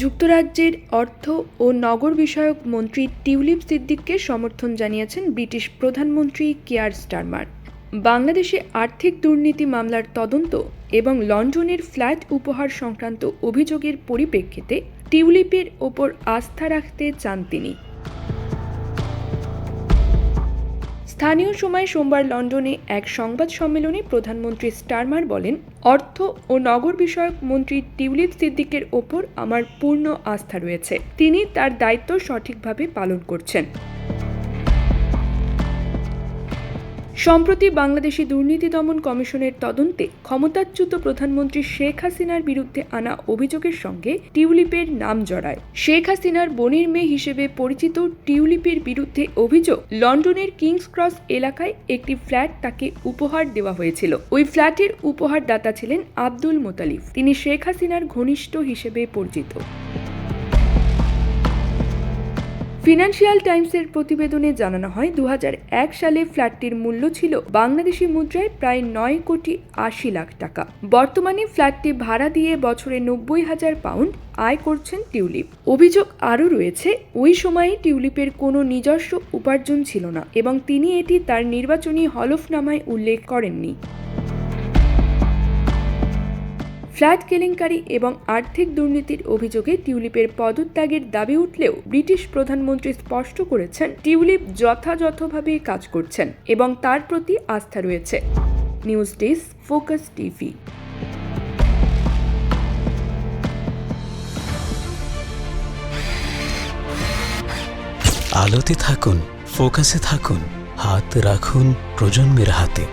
যুক্তরাজ্যের অর্থ ও নগর বিষয়ক মন্ত্রী টিউলিপ সিদ্দিককে সমর্থন জানিয়েছেন ব্রিটিশ প্রধানমন্ত্রী কেয়ার স্টারমার। বাংলাদেশে আর্থিক দুর্নীতি মামলার তদন্ত এবং লন্ডনের ফ্ল্যাট উপহার সংক্রান্ত অভিযোগের পরিপ্রেক্ষিতে টিউলিপের ওপর আস্থা রাখতে চান তিনি। স্থানীয় সময় সোমবার লন্ডনে এক সংবাদ সম্মেলনে প্রধানমন্ত্রী স্টারমার বলেন, অর্থ ও নগর বিষয়ক মন্ত্রী টিউলিপ সিদ্দিকের ওপর আমার পূর্ণ আস্থা রয়েছে। তিনি তার দায়িত্ব সঠিকভাবে পালন করছেন। সম্প্রতি বাংলাদেশি দুর্নীতি দমন কমিশনের তদন্তে ক্ষমতাচ্যুত প্রধানমন্ত্রী শেখ হাসিনার বিরুদ্ধে আনা অভিযোগের সঙ্গে টিউলিপের নাম জড়ায়। শেখ হাসিনার বোনের মেয়ে হিসেবে পরিচিত টিউলিপের বিরুদ্ধে অভিযোগ, লন্ডনের কিংস ক্রস এলাকায় একটি ফ্ল্যাট তাকে উপহার দেওয়া হয়েছিল। ওই ফ্ল্যাটের উপহারদাতা ছিলেন আব্দুল মোতালিফ তিনি শেখ হাসিনার ঘনিষ্ঠ হিসেবে পরিচিত। ফিনান্সিয়াল টাইমসের প্রতিবেদনে জানানো হয় দু হাজার এক সালে ফ্ল্যাটটির মূল্য ছিল বাংলাদেশি মুদ্রায় প্রায় নয় কোটি আশি লাখ টাকা। বর্তমানে ফ্ল্যাটটি ভাড়া দিয়ে বছরে নব্বই হাজার পাউন্ড আয় করছেন টিউলিপ। অভিযোগ আরও রয়েছে, ওই সময়ে টিউলিপের কোনো নিজস্ব উপার্জন ছিল না এবং তিনি এটি তার নির্বাচনী হলফনামায় উল্লেখ করেননি। ফ্ল্যাট কেলেঙ্কারি এবং আর্থিক দুর্নীতির অভিযোগে টিউলিপের পদত্যাগের দাবি উঠলেও ব্রিটিশ প্রধানমন্ত্রী স্পষ্ট করেছেন, টিউলিপ যথাযথভাবে কাজ করছেন এবং তার প্রতি আস্থা রয়েছে। News desk, focus TV. আলোতে থাকুন, ফোকাসে থাকুন, হাত রাখুন প্রজন্মের হাতে।